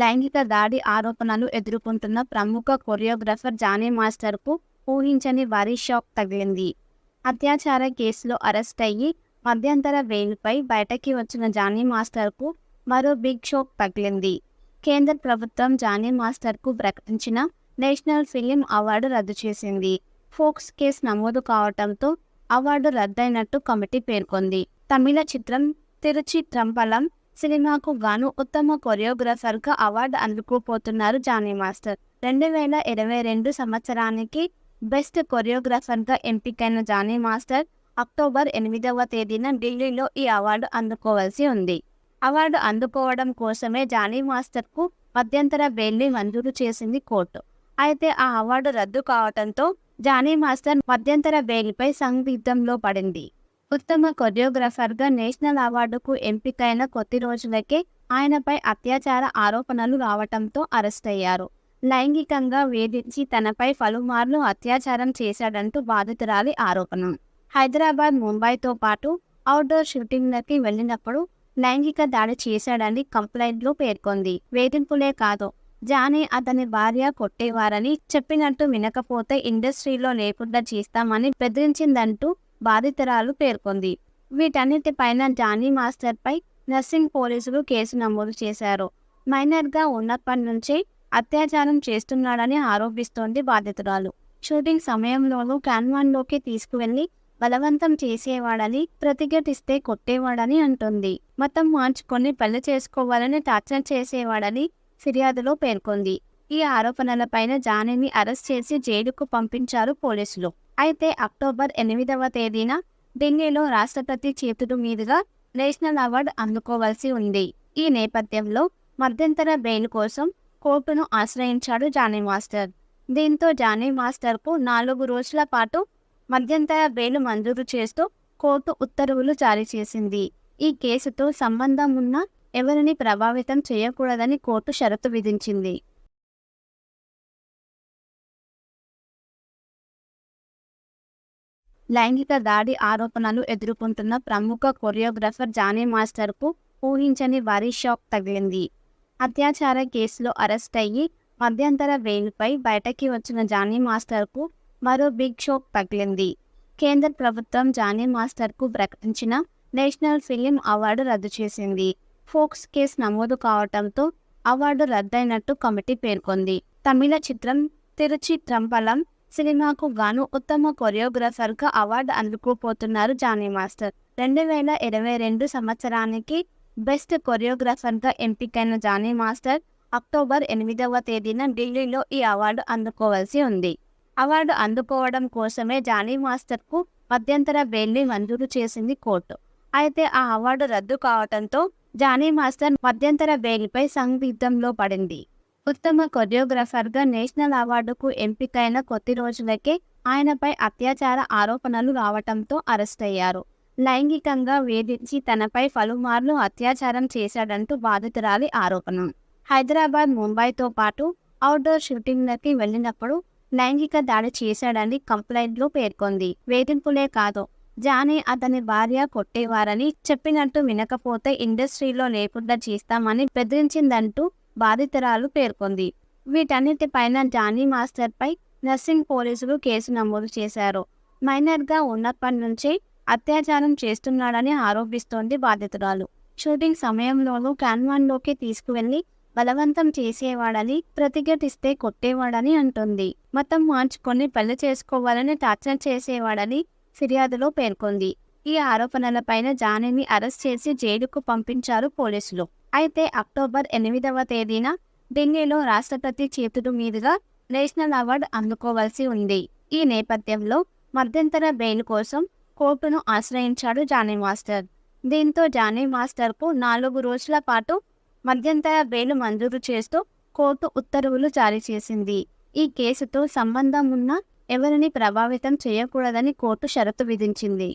లైంగిక దాడి ఆరోపణలు ఎదుర్కొంటున్న ప్రముఖ కొరియోగ్రాఫర్ జానీ మాస్టర్కు ఊహించని భారీ షాక్ తగిలింది. అత్యాచార కేసులో అరెస్ట్ అయ్యి మధ్యంతర వేలుపై బయటకి వచ్చిన జానీ మాస్టర్కు మరో బిగ్ షాక్ తగిలింది. కేంద్ర ప్రభుత్వం జానీ మాస్టర్కు ప్రకటించిన నేషనల్ ఫిలిం అవార్డు రద్దు చేసింది. ఫోక్స్ కేసు నమోదు కావడంతో అవార్డు రద్దయినట్టు కమిటీ పేర్కొంది. తమిళ చిత్రం తిరుచి ట్రంపలం సినిమాకు గాను ఉత్తమ కొరియోగ్రాఫర్గా అవార్డు అందుకోపోతున్నారు జానీ మాస్టర్. రెండు వేల ఇరవై రెండు సంవత్సరానికి బెస్ట్ కొరియోగ్రాఫర్గా ఎంపికైన జానీ మాస్టర్ అక్టోబర్ ఎనిమిదవ తేదీన ఢిల్లీలో ఈ అవార్డు అందుకోవాల్సి ఉంది. అవార్డు అందుకోవడం కోసమే జానీ మాస్టర్కు మధ్యంతర బెయిల్ని మంజూరు చేసింది కోర్టు. అయితే ఆ అవార్డు రద్దు కావడంతో జానీ మాస్టర్ మధ్యంతర బెయిల్పై సందిగ్ధంలో పడింది. ఉత్తమ కొరియోగ్రాఫర్గా నేషనల్ అవార్డుకు ఎంపికైన కొద్ది రోజులకే ఆయనపై అత్యాచార ఆరోపణలు రావటంతో అరెస్ట్ అయ్యారు లైంగికంగా వేధించి తనపై పలుమార్లు అత్యాచారం చేశాడంటూ బాధితురాలి ఆరోపణ. హైదరాబాద్ ముంబైతో పాటు అవుట్డోర్ షూటింగ్లకి వెళ్ళినప్పుడు లైంగిక దాడి చేశాడని కంప్లైంట్లో పేర్కొంది. వేధింపులే కాదు జానీ అతని భార్య కొట్టేవారని చెప్పినట్టు వినకపోతే ఇండస్ట్రీలో లేకుండా చేస్తామని బెదిరించిందంటూ బాధితురాలు పేర్కొంది. వీటన్నిటిపైన జానీ మాస్టర్పై నర్సింగ్ పోలీసులు కేసు నమోదు చేశారు. మైనర్గా ఉన్నప్పటి నుంచే అత్యాచారం చేస్తున్నాడని ఆరోపిస్తోంది బాధితురాలు. షూటింగ్ సమయంలోనూ క్యాన్వాన్లోకి తీసుకువెళ్ళి బలవంతం చేసేవాడని ప్రతిఘటిస్తే కొట్టేవాడని అంటుంది. మతం మార్చుకొని పెళ్ళి చేసుకోవాలని టార్చర్ చేసేవాడని ఫిర్యాదులో పేర్కొంది. ఈ ఆరోపణలపైన జానీని అరెస్ట్ చేసి జైలుకు పంపించారు పోలీసులు. అయితే అక్టోబర్ ఎనిమిదవ తేదీన ఢిల్లీలో రాష్ట్రపతి చేతుడు మీదుగా నేషనల్ అవార్డు అందుకోవాల్సి ఉంది. ఈ నేపథ్యంలో మధ్యంతర బెయిల్ కోసం కోర్టును ఆశ్రయించాడు జానీ మాస్టర్. దీంతో జానీ మాస్టర్కు నాలుగు రోజుల పాటు మధ్యంతర బెయిల్ మంజూరు చేస్తూ కోర్టు ఉత్తర్వులు జారీ చేసింది. ఈ కేసుతో సంబంధం ఉన్న ఎవరిని ప్రభావితం చేయకూడదని కోర్టు షరతు విధించింది. లైంగిక దాడి ఆరోపణలు ఎదుర్కొంటున్న ప్రముఖ కొరియోగ్రాఫర్ జానీ మాస్టర్కు ఊహించని భారీ షాక్ తగిలింది. అత్యాచార కేసులో అరెస్ట్ అయ్యి మధ్యంతర వేలుపై బయటకి వచ్చిన జానీ మాస్టర్కు మరో బిగ్ షాక్ తగిలింది. కేంద్ర ప్రభుత్వం జానీ మాస్టర్కు ప్రకటించిన నేషనల్ ఫిలిం అవార్డు రద్దు చేసింది. ఫోక్స్ కేసు నమోదు కావడంతో అవార్డు రద్దయినట్టు కమిటీ పేర్కొంది. తమిళ చిత్రం తిరుచి ట్రంపలం సినిమాకు గాను ఉత్తమ కొరియోగ్రాఫర్గా అవార్డు అందుకోపోతున్నారు జానీ మాస్టర్. రెండు వేల ఇరవై రెండు సంవత్సరానికి బెస్ట్ కొరియోగ్రాఫర్గా ఎంపికైన జానీ మాస్టర్ అక్టోబర్ ఎనిమిదవ తేదీన ఢిల్లీలో ఈ అవార్డు అందుకోవాల్సి ఉంది. అవార్డు అందుకోవడం కోసమే జానీ మాస్టర్కు మధ్యంతర బెయిల్ని మంజూరు చేసింది కోర్టు. అయితే ఆ అవార్డు రద్దు కావడంతో జానీ మాస్టర్ మధ్యంతర బెయిల్పై సందిగ్ధంలో పడింది. ఉత్తమ కొరియోగ్రాఫర్గా నేషనల్ అవార్డుకు ఎంపికైన కొద్ది రోజులకే ఆయనపై అత్యాచార ఆరోపణలు రావటంతో అరెస్ట్ అయ్యారు లైంగికంగా వేధించి తనపై పలుమార్లు అత్యాచారం చేశాడంటూ బాధితురాలి ఆరోపణ. హైదరాబాద్ ముంబైతో పాటు అవుట్డోర్ షూటింగ్లకి వెళ్ళినప్పుడు లైంగిక దాడి చేశాడని కంప్లైంట్లో పేర్కొంది. వేధింపులే కాదు జానీ అతని భార్య కొట్టేవారని చెప్పినట్టు వినకపోతే ఇండస్ట్రీలో లేకుండా చేస్తామని బెదిరించిందంటూ బాధితురాలు పేర్కొంది. వీటన్నిటిపైన జానీ మాస్టర్పై నర్సింగ్ పోలీసులు కేసు నమోదు చేశారు. మైనర్గా ఉన్నప్పటి నుంచే అత్యాచారం చేస్తున్నాడని ఆరోపిస్తోంది బాధితురాలు. షూటింగ్ సమయంలోనూ క్యాన్వాన్లోకి తీసుకువెళ్ళి బలవంతం చేసేవాడని ప్రతిఘటిస్తే కొట్టేవాడని అంటుంది. మతం మార్చుకొని పెళ్ళి చేసుకోవాలని టార్చర్ చేసేవాడని ఫిర్యాదులో పేర్కొంది. ఈ ఆరోపణలపైన జానీని అరెస్ట్ చేసి జైలుకు పంపించారు పోలీసులు. అయితే అక్టోబర్ ఎనిమిదవ తేదీన ఢిల్లీలో రాష్ట్రపతి చేతుడు మీదుగా నేషనల్ అవార్డు అందుకోవాల్సి ఉంది. ఈ నేపథ్యంలో మధ్యంతర బెయిల్ కోసం కోర్టును ఆశ్రయించాడు జానీ మాస్టర్. దీంతో జానీ మాస్టర్కు నాలుగు రోజుల పాటు మధ్యంతర బెయిల్ మంజూరు చేస్తూ కోర్టు ఉత్తర్వులు జారీ చేసింది. ఈ కేసుతో సంబంధం ఉన్న ఎవరిని ప్రభావితం చేయకూడదని కోర్టు షరతు విధించింది.